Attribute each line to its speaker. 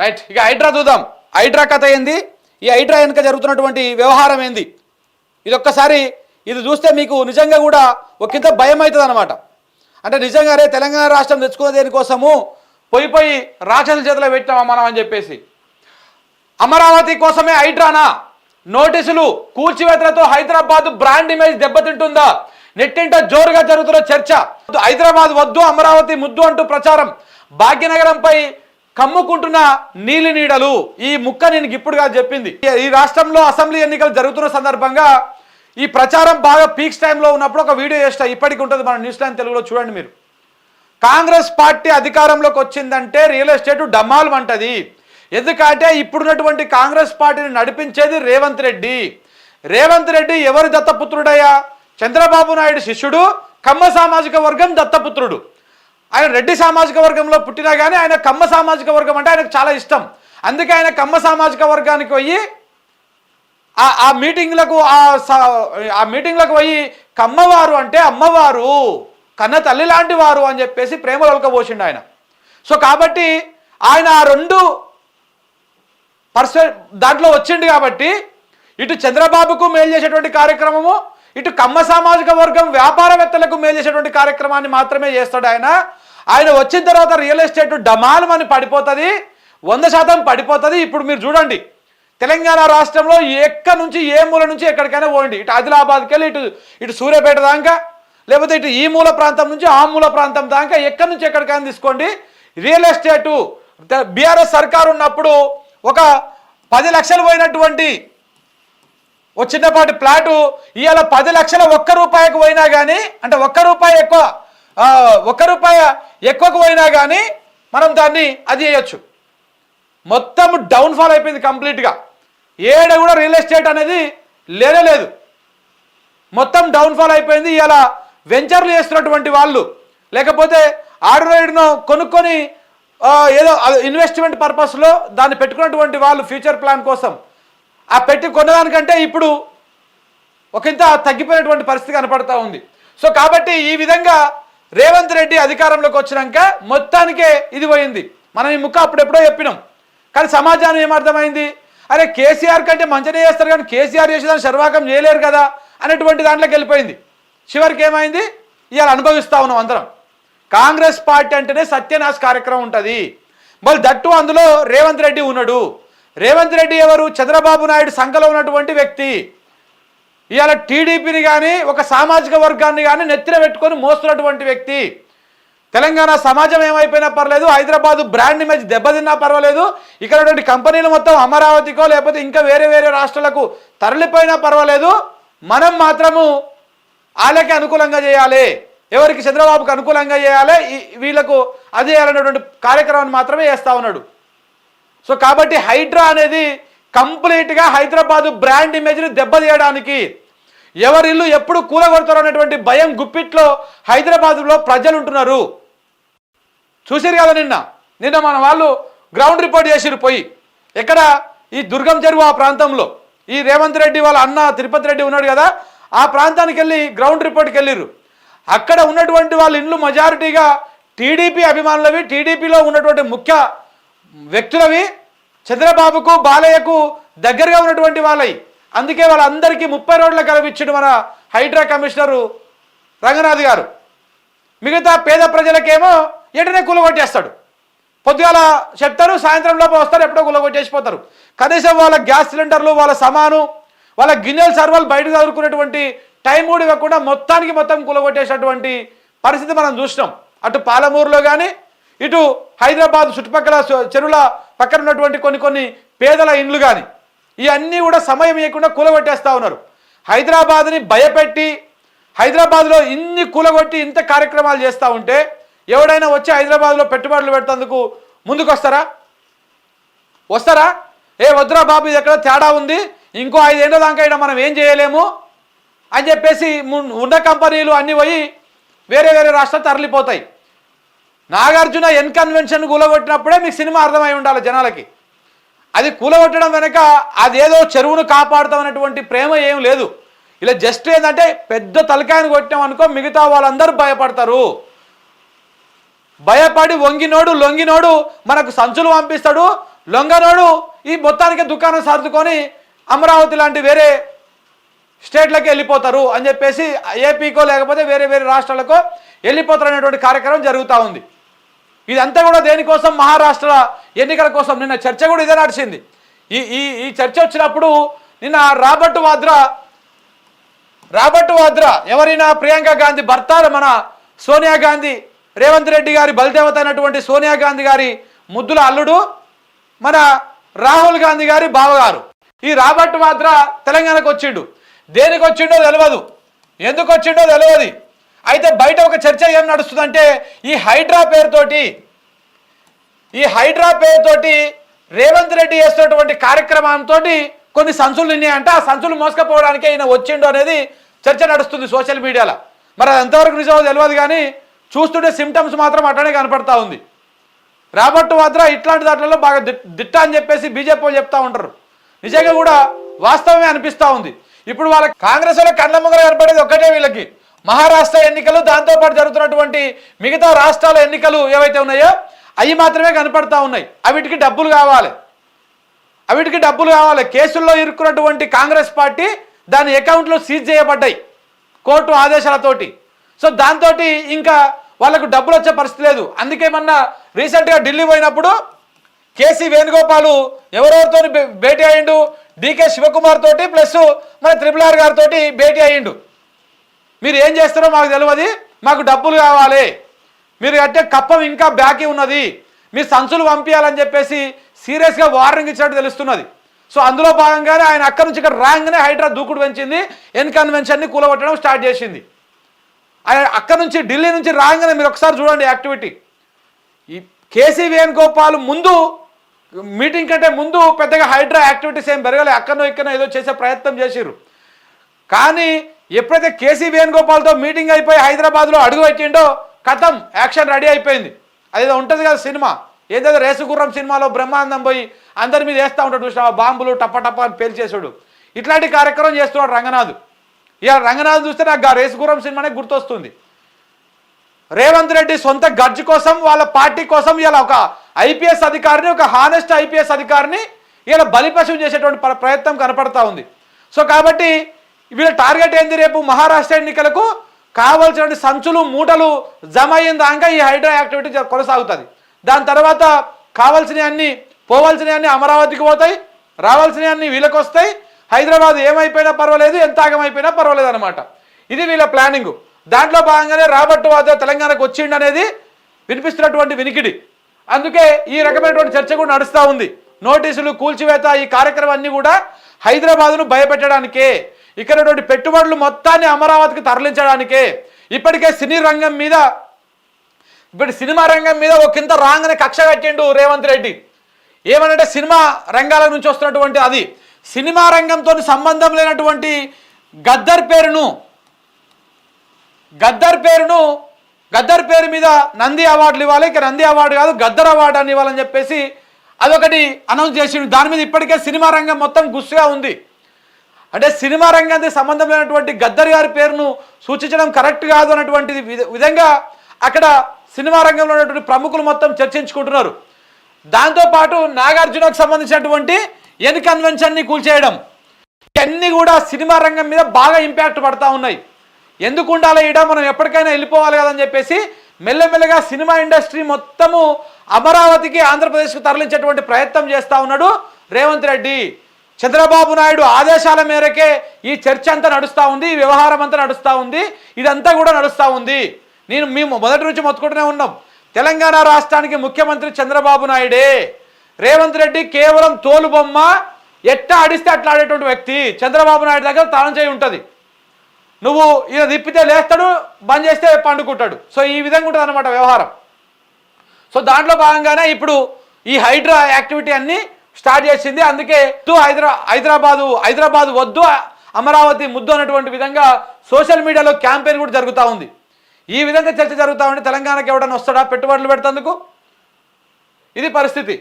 Speaker 1: Right ఇక హైడ్రా చూద్దాం. హైడ్రా కథ ఏంది? ఈ హైడ్రా వెనుక జరుగుతున్నటువంటి వ్యవహారం ఏంది? ఇది ఒక్కసారి ఇది చూస్తే మీకు నిజంగా కూడా ఒకంత భయం అవుతుంది అనమాట అంటే నిజంగానే తెలంగాణ రాష్ట్రం తెచ్చుకున్న దేనికోసము? పోయి పోయి రాక్షసుల చేతిలో పెట్టామా మనం అని చెప్పేసి. అమరావతి కోసమే హైడ్రానా? నోటీసులు కూల్చివేతలతో హైదరాబాద్ బ్రాండ్ ఇమేజ్ దెబ్బతింటుందా? నెట్టింట జోరుగా జరుగుతున్న చర్చ. హైదరాబాద్ వద్దు అమరావతి ముద్దు అంటూ ప్రచారం. భాగ్యనగరంపై కమ్ముకుంటున్న నీలి నీడలు. ఈ ముక్క నేను ఇప్పుడుగా చెప్పింది. ఈ రాష్ట్రంలో అసెంబ్లీ ఎన్నికలు జరుగుతున్న సందర్భంగా ఈ ప్రచారం బాగా పీక్స్ టైంలో ఉన్నప్పుడు ఒక వీడియో చేస్తా. ఇప్పటికి ఉంటుంది మన న్యూస్ లైన్ తెలుగులో చూడండి మీరు. కాంగ్రెస్ పార్టీ అధికారంలోకి వచ్చిందంటే రియల్ ఎస్టేట్ డమాల్ వంటది. ఎందుకంటే ఇప్పుడున్నటువంటి కాంగ్రెస్ పార్టీని నడిపించేది రేవంత్ రెడ్డి. రేవంత్ రెడ్డి ఎవరి దత్తపుత్రుడయ్యా? చంద్రబాబు నాయుడు శిష్యుడు కమ్మ సామాజిక వర్గం దత్తపుత్రుడు. ఆయన రెడ్డి సామాజిక వర్గంలో పుట్టినా కానీ ఆయన కమ్మ సామాజిక వర్గం అంటే ఆయనకు చాలా ఇష్టం. అందుకే ఆయన కమ్మ సామాజిక వర్గానికి పోయి ఆ మీటింగ్లకు ఆ మీటింగ్లకు పోయి కమ్మవారు అంటే అమ్మవారు కన్న తల్లి లాంటి వారు అని చెప్పేసి ప్రేమలో ఒలకబోసిండు ఆయన. సో కాబట్టి ఆయన ఆ రెండు పర్స దాంట్లో వచ్చిండు కాబట్టి ఇటు చంద్రబాబుకు మేలు చేసేటువంటి కార్యక్రమము ఇటు కమ్మ సామాజిక వర్గం వ్యాపారవేత్తలకు మేలు చేసేటువంటి కార్యక్రమాన్ని మాత్రమే చేస్తాడు ఆయన. ఆయన వచ్చిన తర్వాత రియల్ ఎస్టేట్ డమాలమని పడిపోతుంది వంద శాతం పడిపోతుంది. ఇప్పుడు మీరు చూడండి తెలంగాణ రాష్ట్రంలో ఎక్కడి నుంచి ఏ మూల నుంచి ఎక్కడికైనా పోండి. ఇటు ఆదిలాబాద్కి వెళ్ళి ఇటు ఇటు సూర్యాపేట దాకా లేకపోతే ఇటు ఈ మూల ప్రాంతం నుంచి ఆ మూల ప్రాంతం దాకా ఎక్కడి నుంచి ఎక్కడికైనా తీసుకోండి. రియల్ ఎస్టేటు బీఆర్ఎస్ సర్కారు ఉన్నప్పుడు ఒక పది లక్షలు పోయినటువంటి ఓ చిన్నపాటి ప్లాటు ఇవాళ పది లక్షల ఒక్క రూపాయికి పోయినా కానీ అంటే ఒక్క రూపాయి ఎక్కువ ఒక్క రూపాయి ఎక్కువకు పోయినా కానీ మనం దాన్ని అది చేయొచ్చు. మొత్తం డౌన్ఫాల్ అయిపోయింది కంప్లీట్గా. ఏడ కూడా రియల్ ఎస్టేట్ అనేది లేనే లేదు. మొత్తం డౌన్ఫాల్ అయిపోయింది ఇలా వెంచర్లు చేస్తున్నటువంటి వాళ్ళు. లేకపోతే ఆర్డర్ కొనుక్కొని ఏదో ఇన్వెస్ట్మెంట్ పర్పస్లో దాన్ని పెట్టుకున్నటువంటి వాళ్ళు ఫ్యూచర్ ప్లాన్ కోసం. ఆ పెట్టి కొన్నదానికంటే ఇప్పుడు ఒకంత తగ్గిపోయినటువంటి పరిస్థితి కనపడతా ఉంది. సో కాబట్టి ఈ విధంగా రేవంత్ రెడ్డి అధికారంలోకి వచ్చినాక మొత్తానికే ఇది పోయింది. మనం ఈ ముక్క అప్పుడెప్పుడో చెప్పినాం. కానీ సమాజానికి ఏమర్థమైంది అరే కేసీఆర్ కంటే మంచినే చేస్తారు కానీ కేసీఆర్ చేసేదాన్ని సర్వాకం చేయలేరు కదా అనేటువంటి దాంట్లోకి వెళ్ళిపోయింది. చివరికి ఏమైంది? ఇవాళ అనుభవిస్తా ఉన్నాం అందరం. కాంగ్రెస్ పార్టీ అంటేనే సత్యనాశ కార్యక్రమం ఉంటుంది. మరి దట్టు అందులో రేవంత్ రెడ్డి ఉన్నాడు. రేవంత్ రెడ్డి ఎవరు? చంద్రబాబు నాయుడు సంఘలో ఉన్నటువంటి వ్యక్తి. ఇవాళ టీడీపీని కానీ ఒక సామాజిక వర్గాన్ని కానీ నెత్తిన పెట్టుకొని మోస్తున్నటువంటి వ్యక్తి. తెలంగాణ సమాజం ఏమైపోయినా పర్లేదు హైదరాబాద్ బ్రాండ్ ఇమేజ్ దెబ్బతిన్నా పర్వాలేదు ఇక్కడ కంపెనీలు మొత్తం అమరావతికో లేకపోతే ఇంకా వేరే వేరే రాష్ట్రాలకు తరలిపోయినా పర్వాలేదు. మనం మాత్రము వాళ్ళకి అనుకూలంగా చేయాలి. ఎవరికి చంద్రబాబుకు అనుకూలంగా చేయాలి వీళ్ళకు అది చేయాలనేటువంటి కార్యక్రమాన్ని మాత్రమే చేస్తూ ఉన్నాడు. సో కాబట్టి హైడ్రా అనేది కంప్లీట్గా హైదరాబాదు బ్రాండ్ ఇమేజ్ని దెబ్బతీయడానికి ఎవరి ఇల్లు ఎప్పుడు కూలగొడతారు అనేటువంటి భయం గుప్పిట్లో హైదరాబాదులో ప్రజలు ఉంటున్నారు చూసిరు కదా నిన్న? నిన్న మన వాళ్ళు గ్రౌండ్ రిపోర్ట్ చేసిరు పోయి. ఎక్కడ? ఈ దుర్గం చెరువు ఆ ప్రాంతంలో. ఈ రేవంత్ రెడ్డి వాళ్ళ అన్న తిరుపతి రెడ్డి ఉన్నాడు కదా? ఆ ప్రాంతానికి వెళ్ళి గ్రౌండ్ రిపోర్ట్కి వెళ్ళిరు అక్కడ ఉన్నటువంటి వాళ్ళ ఇండ్లు మెజారిటీగా టీడీపీ అభిమానులవి టీడీపీలో ఉన్నటువంటి ముఖ్య వ్యక్తులవి చంద్రబాబుకు బాలయ్యకు దగ్గరగా ఉన్నటువంటి వాళ్ళై. అందుకే వాళ్ళందరికీ ముప్పై రోడ్ల కల్పించిండు మన హైడ్రా కమిషనరు రంగనాథ్ గారు. మిగతా పేద ప్రజలకేమో వెంటనే కూలగొట్టేస్తాడు. పొద్దుగాల చెప్తారు సాయంత్రం లోపు వస్తారు ఎప్పుడో కూలగొట్టేసిపోతారు. కనీసం వాళ్ళ గ్యాస్ సిలిండర్లు వాళ్ళ సమాను వాళ్ళ గిన్నెలు సర్వలు బయటకు చదువుకునేటువంటి టైం కూడా ఇవ్వకుండా మొత్తానికి మొత్తం కూలగొట్టేసినటువంటి పరిస్థితి మనం చూసినాం. అటు పాలమూరులో కానీ ఇటు హైదరాబాద్ చుట్టుపక్కల చెరువుల పక్కన ఉన్నటువంటి కొన్ని కొన్ని పేదల ఇండ్లు కానీ ఇవన్నీ కూడా సమయం ఇవ్వకుండా కూలగొట్టేస్తా ఉన్నారు. హైదరాబాద్ని భయపెట్టి హైదరాబాద్లో ఇన్ని కూలగొట్టి ఇంత కార్యక్రమాలు చేస్తూ ఉంటే ఎవడైనా వచ్చి హైదరాబాద్లో పెట్టుబడులు పెట్టేందుకు ముందుకు వస్తారా? వస్తారా ఏ వద్దురా బాబు ఇది ఎక్కడ తేడా ఉంది ఇంకో ఐదేళ్ళ దాకా మనం ఏం చేయలేము అని చెప్పేసి ము- ఉన్న కంపెనీలు అన్నీ పోయి వేరే వేరే రాష్ట్రాలు తరలిపోతాయి. నాగార్జున ఎన్ కన్వెన్షన్ కూలగొట్టినప్పుడే మీకు సినిమా అర్థమై ఉండాలి జనాలకి. అది కూలగొట్టడం వెనక అదేదో చెరువును కాపాడుతామనేటువంటి ప్రేమ ఏం లేదు. ఇలా జస్ట్ ఏంటంటే పెద్ద తలకాయను కొట్టాం అనుకో మిగతా వాళ్ళందరూ భయపడతారు. భయపడి వంగినోడు లొంగినోడు మనకు సంచులు పంపిస్తాడు. లొంగనోడు ఈ మొత్తానికి దుకాణం సర్దుకొని అమరావతి లాంటి వేరే స్టేట్లకు వెళ్ళిపోతారు అని చెప్పేసి ఏపీకో లేకపోతే వేరే వేరే రాష్ట్రాలకో వెళ్ళిపోతారు అనేటువంటి కార్యక్రమం జరుగుతూ ఉంది. ఇదంతా కూడా దేనికోసం? మహారాష్ట్ర ఎన్నికల కోసం. నిన్న చర్చ కూడా ఇదే నడిచింది. ఈ ఈ ఈ చర్చ వచ్చినప్పుడు నిన్న రాబర్ట్ వాద్రా రాబర్ట్ వాద్రా ఎవరైనా ప్రియాంక గాంధీ భర్త మన సోనియా గాంధీ రేవంత్ రెడ్డి గారి బలిదేవత అయినటువంటి సోనియా గాంధీ గారి ముద్దుల అల్లుడు మన రాహుల్ గాంధీ గారి బావగారు. ఈ రాబర్ట్ వాద్రా తెలంగాణకు వచ్చిండు. దేనికి వచ్చిండో తెలియదు ఎందుకు వచ్చిండో తెలియదు అయితే బయట ఒక చర్చ ఏం నడుస్తుందంటే ఈ హైడ్రా పేరుతోటి ఈ హైడ్రా పేరుతోటి రేవంత్ రెడ్డి చేస్తున్నటువంటి కార్యక్రమంతో కొన్ని సంచులు నిన్నాయంటే. ఆ సంచులు మోసుకపోవడానికి ఈయన వచ్చిండు అనేది చర్చ నడుస్తుంది సోషల్ మీడియాలో. మరి అది ఎంతవరకు నిజమో తెలియదు కానీ చూస్తుంటే సిమ్టమ్స్ మాత్రం అట్లనే కనపడతా ఉంది. రాబర్ట్ వాద్రా ఇట్లాంటి దాంట్లో బాగా దిట్ట అని చెప్పేసి బీజేపీ చెప్తా ఉంటారు. నిజంగా కూడా వాస్తవమే అనిపిస్తూ ఉంది. ఇప్పుడు వాళ్ళ కాంగ్రెస్ వాళ్ళ కళ్ళ ముంగర కనపడేది ఒక్కటే వీళ్ళకి. మహారాష్ట్ర ఎన్నికలు దాంతోపాటు జరుగుతున్నటువంటి మిగతా రాష్ట్రాల ఎన్నికలు ఏవైతే ఉన్నాయో అవి మాత్రమే కనపడతా ఉన్నాయి. అవిటికి డబ్బులు కావాలి. అవిటికి డబ్బులు కావాలి. కేసుల్లో ఇరుక్కున్నటువంటి కాంగ్రెస్ పార్టీ దాని అకౌంట్లో సీజ్ చేయబడ్డాయి. కోర్టు ఆదేశాలతోటి. సో దాంతో ఇంకా వాళ్ళకు డబ్బులు వచ్చే పరిస్థితి లేదు. అందుకేమన్నా రీసెంట్గా ఢిల్లీ పోయినప్పుడు కేసీ వేణుగోపాలు ఎవరెవరితో భేటీ అయ్యిండు? డీకే శివకుమార్ తోటి ప్లస్ మన త్రిపుల్ ఆర్ గారితో భేటీ అయ్యిండు. మీరు ఏం చేస్తారో మాకు తెలియదు మాకు డబ్బులు కావాలి. మీరు కట్టే కప్పం ఇంకా బ్యాకీ ఉన్నది. మీరు సంచులు పంపించాలని చెప్పేసి సీరియస్గా వార్నింగ్ ఇచ్చినట్టు తెలుస్తున్నది. సో అందులో భాగంగానే ఆయన అక్కడి నుంచి ఇక్కడ రాగానే హైడ్రా దూకుడు పెంచింది. ఎన్కన్వెన్షన్ని కూలగొట్టడం స్టార్ట్ చేసింది. ఆయన అక్కడి నుంచి ఢిల్లీ నుంచి రాగానే మీరు ఒకసారి చూడండి యాక్టివిటీ. ఈ కేసీ వేణుగోపాల్ ముందు మీటింగ్ కంటే ముందు పెద్దగా హైడ్రా యాక్టివిటీస్ ఏం పెరగలే. అక్కడనో ఇక్కడో ఏదో చేసే ప్రయత్నం చేసిర్రు. కానీ ఎప్పుడైతే కేసీ వేణుగోపాల్తో మీటింగ్ అయిపోయి హైదరాబాద్లో అడుగు పెట్టిండో కథం యాక్షన్ రెడీ అయిపోయింది. అదేదో ఉంటుంది కదా సినిమా. ఏదేదో రేసుగుర్రం సినిమాలో బ్రహ్మానందం పోయి అందరి మీద వేస్తూ ఉంటాడు చూసినా బాంబులు టప్ప టప్ప అని పేల్చేసాడు ఇట్లాంటి కార్యక్రమం చేస్తున్నాడు రంగనాథ్. ఇక రంగనాథ్ చూస్తే నాకు ఆ రేసుగుర్రం సినిమానే గుర్తొస్తుంది. రేవంత్ రెడ్డి సొంత గడ్జి కోసం వాళ్ళ పార్టీ కోసం ఇలా ఒక ఐపీఎస్ అధికారిని ఒక హానెస్ట్ ఐపీఎస్ అధికారిని ఇలా బలిపశం చేసేటువంటి ప్రయత్నం కనపడతా ఉంది. సో కాబట్టి వీళ్ళ టార్గెట్ ఏంది రేపు మహారాష్ట్ర ఎన్నికలకు? కావాల్సిన సంచులు మూటలు జమ అయిన దాకా ఈ హైడ్రా యాక్టివిటీ కొనసాగుతుంది. దాని తర్వాత కావాల్సినవి అన్ని అమరావతికి పోతాయి రావాల్సినవి అన్ని వీళ్ళకి వస్తాయి హైదరాబాద్ ఏమైపోయినా పర్వాలేదు ఎంత ఆగమైపోయినా పర్వాలేదు అనమాట ఇది వీళ్ళ ప్లానింగ్. దాంట్లో భాగంగానే రాబర్ట్ వాద్రా తెలంగాణకు వచ్చిండు అనేది వినిపిస్తున్నటువంటి వినికిడి. అందుకే ఈ రకమైనటువంటి చర్చ కూడా నడుస్తూ ఉంది. నోటీసులు కూల్చివేత ఈ కార్యక్రమాన్ని కూడా హైదరాబాద్ను భయపెట్టడానికే. ఇక్కడ పెట్టుబడులు మొత్తాన్ని అమరావతికి తరలించడానికే ఇప్పటికే సినీ రంగం మీద ఇప్పుడు సినిమా రంగం మీద ఒక కింద రాగానే కక్ష కట్టిండు రేవంత్ రెడ్డి. ఏమనంటే సినిమా రంగాల నుంచి వస్తున్నటువంటి అది. సినిమా రంగంతో సంబంధం లేనటువంటి గద్దర్ పేరును గద్దర్ పేరును గద్దర్ పేరు మీద నంది అవార్డులు ఇవ్వాలి. ఇక నంది అవార్డు కాదు గద్దర్ అవార్డు అని ఇవ్వాలని చెప్పేసి అదొకటి అనౌన్స్ చేసిండు. దాని మీద ఇప్పటికే సినిమా రంగం మొత్తం గుస్సుగా ఉంది. అంటే సినిమా రంగానికి సంబంధం లేనటువంటి గద్దర్ గారి పేరును సూచించడం కరెక్ట్ కాదు అన్నటువంటిది విధంగా అక్కడ సినిమా రంగంలో ఉన్నటువంటి ప్రముఖులు మొత్తం చర్చించుకుంటున్నారు. దాంతోపాటు నాగార్జునకు సంబంధించినటువంటి ఎన్ కన్వెన్షన్ని కూల్చేయడం. ఇవన్నీ కూడా సినిమా రంగం మీద బాగా ఇంపాక్ట్ పడతా ఉన్నాయి. ఎందుకు ఉండాలి ఈడ? మనం ఎప్పటికైనా వెళ్ళిపోవాలి కదని చెప్పేసి మెల్లమెల్లగా సినిమా ఇండస్ట్రీ మొత్తము అమరావతికి ఆంధ్రప్రదేశ్కి తరలించేటువంటి ప్రయత్నం చేస్తూ ఉన్నాడు రేవంత్ రెడ్డి. చంద్రబాబు నాయుడు ఆదేశాల మేరకే ఈ చర్చ అంతా నడుస్తూ ఉంది ఈ వ్యవహారం అంతా నడుస్తూ ఉంది ఇదంతా కూడా నడుస్తూ ఉంది. నేను మేము మొదటి నుంచి మొత్తుకుంటూనే ఉన్నాం. తెలంగాణ రాష్ట్రానికి ముఖ్యమంత్రి చంద్రబాబు నాయుడే. రేవంత్ రెడ్డి కేవలం తోలుబొమ్మ ఎట్టా ఆడిస్తే అట్లా ఆడేటువంటి వ్యక్తి. చంద్రబాబు నాయుడు దగ్గర తాళం చేయి ఉంటుంది. నువ్వు ఈయన తిప్పితే లేస్తాడు బంద్ చేస్తే పండుకుంటాడు. సో ఈ విధంగా ఉంటుంది అనమాట వ్యవహారం. సో దాంట్లో భాగంగానే ఇప్పుడు ఈ హైడ్రా యాక్టివిటీ అన్ని స్టార్ట్ చేసింది. అందుకే టూ హైదరా హైదరాబాదు హైదరాబాద్ వద్దు అమరావతి ముద్దు అన్నటువంటి విధంగా సోషల్ మీడియాలో క్యాంపెయిన్ కూడా జరుగుతూ ఉంది. ఈ విధంగా చర్చ జరుగుతూ ఉంటే తెలంగాణకి ఎవడన్నా వస్తాడా? పెట్టుబడులు పెడతందుకు? ఇది పరిస్థితి.